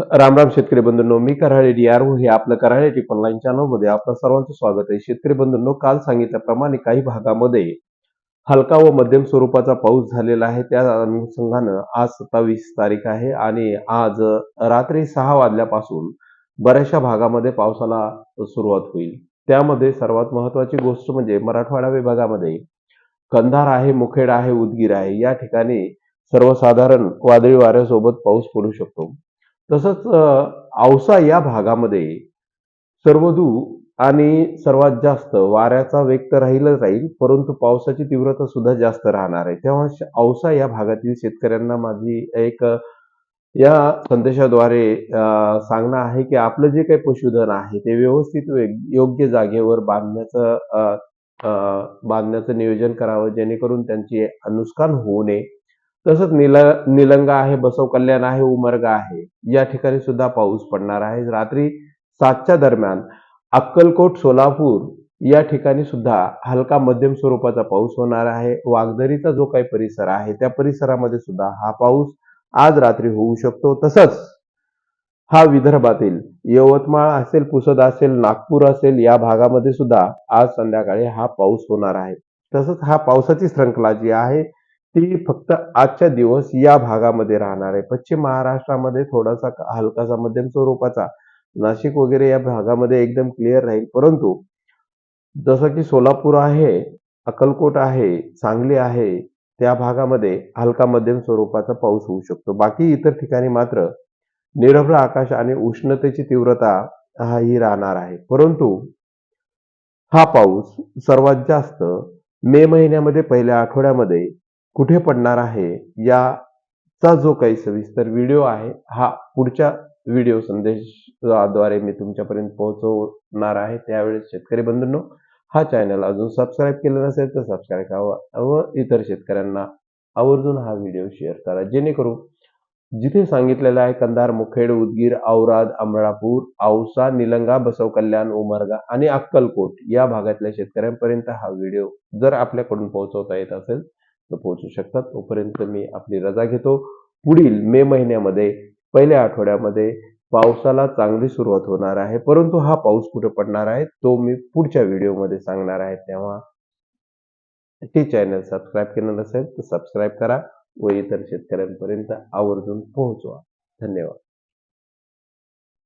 राम राम शेतकरी बंधूंनो मी Karale D R हे आपलं कराळे टिप ऑनलाईन चॅनलमध्ये आपलं सर्वांचं स्वागत आहे. शेतकरी बंधूंनो काल सांगितल्याप्रमाणे काही भागामध्ये हलका व मध्यम स्वरूपाचा पाऊस झालेला आहे. त्या अनुषंगानं आज सत्तावीस तारीख आहे आणि आज रात्री सहा वाजल्यापासून बऱ्याचशा भागामध्ये पावसाला सुरुवात होईल. त्यामध्ये सर्वात महत्वाची गोष्ट म्हणजे मराठवाडा विभागामध्ये कंधार आहे मुखेड आहे उदगीर आहे. या ठिकाणी सर्वसाधारण वादळी वाऱ्यासोबत पाऊस पडू शकतो. तसंच औसा या भागामध्ये सर्वदू आणि सर्वात जास्त वाऱ्याचा वेग तर राहीलच राहील परंतु पावसाची तीव्रता सुद्धा जास्त राहणार आहे. तेव्हा श- औसा या भागातील शेतकऱ्यांना माझी एक या संदेशाद्वारे सांगणं आहे की आपलं जे काही पशुधन आहे ते व्यवस्थित योग्य जागेवर बांधण्याचं बांधण्याचं नियोजन करावं जेणेकरून त्यांची नुकसान होऊ नये. तसंच निल निलंगा आहे बसव कल्याण आहे उमरगा आहे. या ठिकाणी सुद्धा पाऊस पडणार आहे. रात्री सातच्या दरम्यान अक्कलकोट सोलापूर या ठिकाणी सुद्धा हलका मध्यम स्वरूपाचा पाऊस होणार आहे. वागदरीचा जो काही परिसर आहे त्या परिसरामध्ये सुद्धा हा पाऊस आज रात्री होऊ शकतो. तसंच हा विदर्भातील यवतमाळ असेल पुसद असेल नागपूर असेल या भागामध्ये सुद्धा आज संध्याकाळी हा पाऊस होणार आहे. तसंच हा पावसाची श्रृंखला जी आहे ती फक्त आजच्या दिवस या भागामध्ये राहणार आहे. पश्चिम महाराष्ट्रामध्ये थोडासा हलकासा मध्यम स्वरूपाचा नाशिक वगैरे या भागामध्ये एकदम क्लिअर राहील. परंतु जसं की सोलापूर आहे अक्कलकोट आहे सांगली आहे त्या भागामध्ये हलका मध्यम स्वरूपाचा पाऊस होऊ शकतो. बाकी इतर ठिकाणी मात्र निरभ्र आकाश आणि उष्णतेची तीव्रता हा ही राहणार आहे. परंतु हा पाऊस सर्वात जास्त मे महिन्यामध्ये पहिल्या आठवड्यामध्ये कुठे पडणार आहे याचा जो काही सविस्तर व्हिडिओ आहे हा पुढच्या व्हिडिओ संदेशाद्वारे मी तुमच्यापर्यंत पोहोचवणार आहे. त्यावेळेस शेतकरी बंधूंनो हा चॅनल अजून सबस्क्राईब केलं नसेल तर सबस्क्राईब करावा व इतर शेतकऱ्यांना आवर्जून हा व्हिडिओ शेअर करा. जेणेकरून जिथे सांगितलेलं आहे कंधार मुखेड उदगीर औराद अमरापूर औसा निलंगा बसव कल्याण उमरगा आणि अक्कलकोट या भागातल्या शेतकऱ्यांपर्यंत हा व्हिडिओ जर आपल्याकडून पोहोचवता येत असेल पोहोचू शकतात. तोपर्यंत मी आपली रजा घेतो. पुढील मे महिन्यामध्ये पहिल्या आठवड्यामध्ये पावसाला चांगली सुरुवात होणार आहे. परंतु हा पाऊस कुठे पडणार आहे तो मी पुढच्या व्हिडिओमध्ये सांगणार आहे. तेव्हा ते चॅनल सबस्क्राईब केलं नसेल तर सबस्क्राईब करा व इतर शेतकऱ्यांपर्यंत आवर्जून पोहोचवा. धन्यवाद.